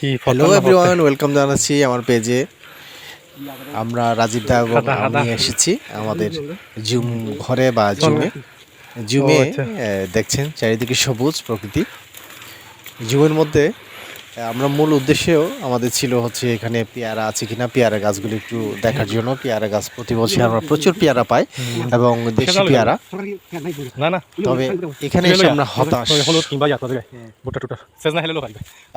Hello everyone welcome জানাচ্ছি আমার পেজে আমরা রাজীব দা এবং হাঁটা, হাঁটা। আমি এসেছি আমাদের জুম ঘরে বা জুমে। জুমে আচ্ছা। দেখছেন চারিদিকে সবুজ প্রকৃতি। জুমের মধ্যে আমরা মূল উদ্দেশ্যেও আমাদের ছিল হচ্ছে এখানে পেয়ারা আছে কিনা পেয়ারা গাছগুলো একটু দেখার জন্য। পেয়ারা গাছ প্রতি বছর আমরা প্রচুর পেয়ারা পাই এবং দেশি পেয়ারা। তবে এখানে এসে আমরা হতাশ।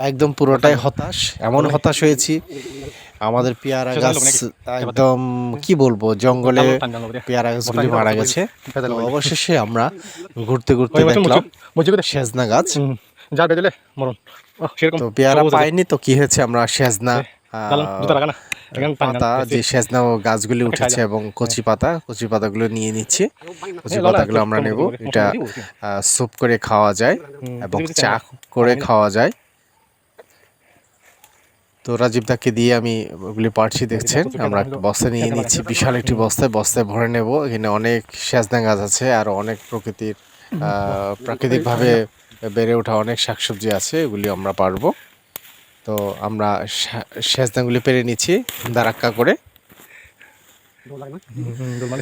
একদম পুরোটাই হতাশ এমন হতাশ হয়েছি। আমাদের পেয়ারা গাছ একদম কি বলব জঙ্গলে। পেয়ারা গাছগুলি মারা গেছে। অবশেষে আমরা ঘুরতে ঘুরতে দেখলাম সেজনা গাছ। যা বেদলে মরণ। সেরকম। তো পেয়ারা পাইনি তো কি হয়েছে আমরা? সেজনা। পাতা যে সেজনা গাছগুলি উঠেছে এবং কচি পাতা কচি পাতাগুলো নিয়ে নিচ্ছি। কচি পাতাগুলো আমরা নেব। এটা স্যুপ করে খাওয়া যায় এবং চা করে খাওয়া যায়। তো রাজীব দাকে দিয়ে আমি ওগুলি পারছি দেখছেন? আমরা একটা বস্তা নিয়ে নিচ্ছি বিশাল একটি বস্তায়। বস্তায় ভরে নেব। এখানে অনেক সেজনা গাছ আছে আর অনেক প্রকৃতির আহ, প্রাকৃতিকভাবে বেড়ে ওঠা অনেক শাকসবজি আছে এগুলি আমরা পারব তো আমরা সা- সেজনাগুলি পেরে নিচ্ছি দারাক্কা করে মানে।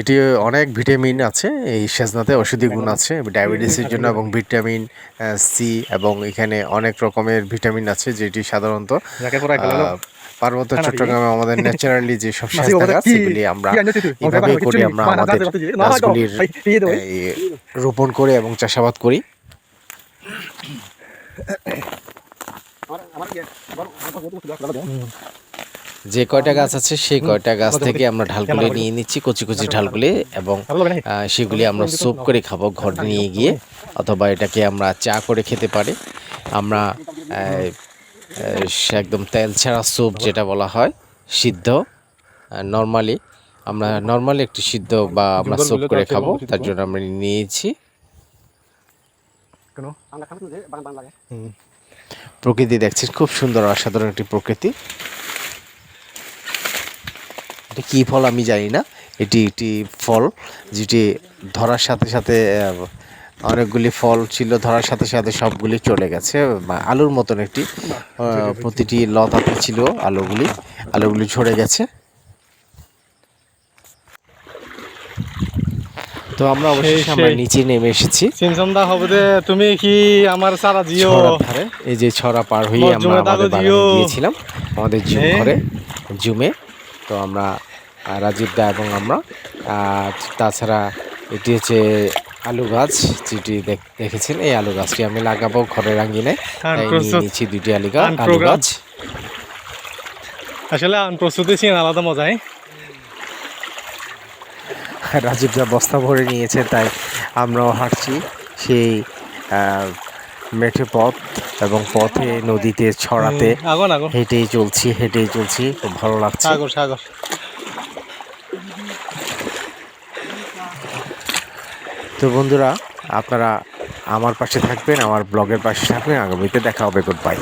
এটি অনেক ভিটামিন আছে এই সেজনাতে ওষুধি গুণ আছে ডায়াবেটিসের জন্য এবং ভিটামিন সি এবং এখানে অনেক রকমের ভিটামিন আছে যেটি সাধারণত পার্বত্য চট্টগ্রামে আমাদের ন্যাচারালি যে সব গাছ কি? আমরা এভাবেই করি আমরা আমাদের গাছগুলির রোপণ করে এবং চাষাবাদ করি যে কয়টা গাছ আছে সেই কয়টা গাছ থেকে আমরা ঢালগুলি নিয়ে নিচ্ছি কচি কচি ঢালগুলি এবং সেগুলি আমরা স্যুপ করে খাব ঘরে নিয়ে গিয়ে অথবা এটাকে আমরা চা করে খেতে পারি। আমরা একদম তেল ছাড়া স্যুপ যেটা বলা হয় সিদ্ধ নর্মালি আমরা নর্মালি একটি সিদ্ধ বা আমরা স্যুপ করে খাব তার জন্য আমরা নিয়েছি। কেন? প্রকৃতি দেখছি খুব সুন্দর অসাধারণ একটি প্রকৃতি। এটা কী ফল আমি জানি না এটি একটি ফল যেটি ধরার সাথে সাথে অনেকগুলি ফল ছিল ধরার সাথে সাথে সবগুলি চলে গেছে আলুর মতন একটি আহ, প্রতিটি লতাতে ছিল আলুগুলি আলুগুলি ঝরে গেছে। তো আমরা অবশ্যই আমরা নিচে নেমে এসেছি। সিনসন্দা হবে যে তুমি কি আমার সারা জিও? ধারে এই যে ছড়া পার হয়ে আমরা আমাদের বাগানে। গিয়েছিলাম আমাদের জুম হ্যাঁ। ঘরে জুমে। তো আমরা রাজীব দা এবং আমরা আর তাছাড়া এটি হচ্ছে আলু গাছ যেটি দেখ- দেখেছেন? এই আলু গাছটি আমি লাগাবো ঘরের আঙ্গিনায় আর তাই নিয়ে প্রস্তুত- নিচ্ছি দুটি আলু গাছ আলু গাছ। আসলে প্রস্তুতি আলাদা মজাই। রাজীব দা বস্তা ভরে নিয়েছে তাই আমরাও হাঁটছি সেই মেঠে পথ এবং পথে নদীতে ছড়াতে হেঁটেই চলছি হেঁটেই চলছি খুব ভালো লাগছে। সাগর সাগর। তো বন্ধুরা আপনারা আমার পাশে থাকবেন আমার ব্লগের পাশে থাকবেন আগামীতে দেখা হবে গুড বাই